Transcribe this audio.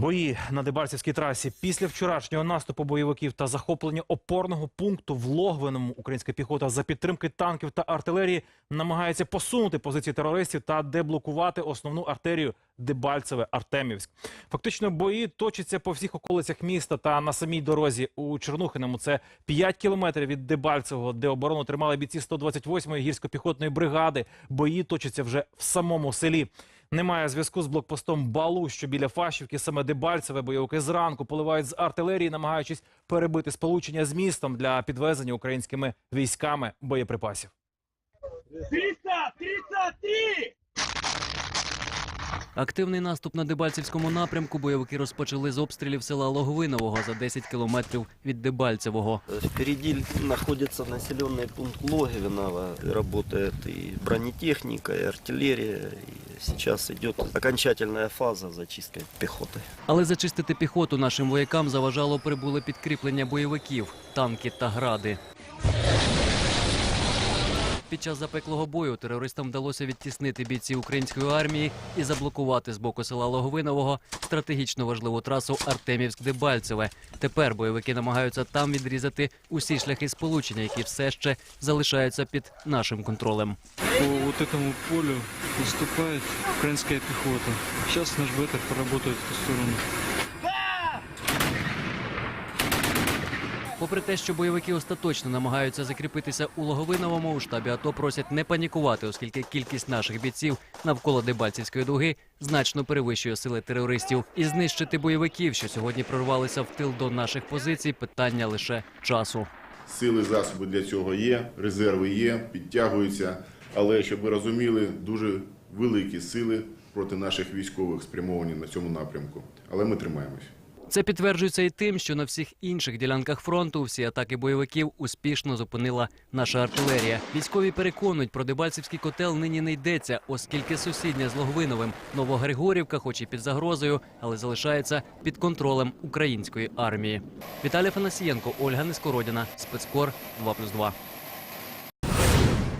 Бої на Дебальцівській трасі після вчорашнього наступу бойовиків та захоплення опорного пункту в Логвиному українська піхота за підтримки танків та артилерії намагається посунути позиції терористів та деблокувати основну артерію Дебальцеве Артемівськ. Фактично бої точаться по всіх околицях міста та на самій дорозі у Чернухиному. Це 5 кілометрів від Дебальцевого, де оборону тримали бійці 128-ї гірсько-піхотної бригади. Бої точаться вже в самому селі. Немає зв'язку з блокпостом Балу, що біля Фащівки, саме Дебальцеве бойовики зранку поливають з артилерії, намагаючись перебити сполучення з містом для підвезення українськими військами боєприпасів. 333! Активний наступ на Дебальцівському напрямку бойовики розпочали з обстрілів села Логвинового за 10 кілометрів від Дебальцевого. Впереди находится населенный пункт Логвиново. Работает и бронетехника, и артиллерия. И сейчас йде окончательна фаза зачистки піхоти. Але зачистити піхоту нашим воякам заважало прибуле підкріплення бойовиків, танки та гради. Під час запеклого бою терористам вдалося відтіснити бійців української армії і заблокувати з боку села Логвинового стратегічно важливу трасу Артемівськ-Дебальцеве. Тепер бойовики намагаються там відрізати усі шляхи сполучення, які все ще залишаються під нашим контролем. По этому полю наступает украинская пехота. Сейчас наш бетер поработает в ту сторону. Попри те, що бойовики остаточно намагаються закріпитися у Логовиновому, у штабі АТО просять не панікувати, оскільки кількість наших бійців навколо Дебальцівської дуги значно перевищує сили терористів. І знищити бойовиків, що сьогодні прорвалися в тил до наших позицій, питання лише часу. Сили, засоби для цього є, резерви є, підтягуються. Але щоб ви розуміли, дуже великі сили проти наших військових спрямовані на цьому напрямку. Але ми тримаємось. Це підтверджується і тим, що на всіх інших ділянках фронту всі атаки бойовиків успішно зупинила наша артилерія. Військові переконують, про Дебальцівський котел нині не йдеться, оскільки сусідня з Логвиновим Новогригорівка, хоч і під загрозою, але залишається під контролем української армії. Віталій Фанасієнко, Ольга Нескородіна, спецкор 2+,2.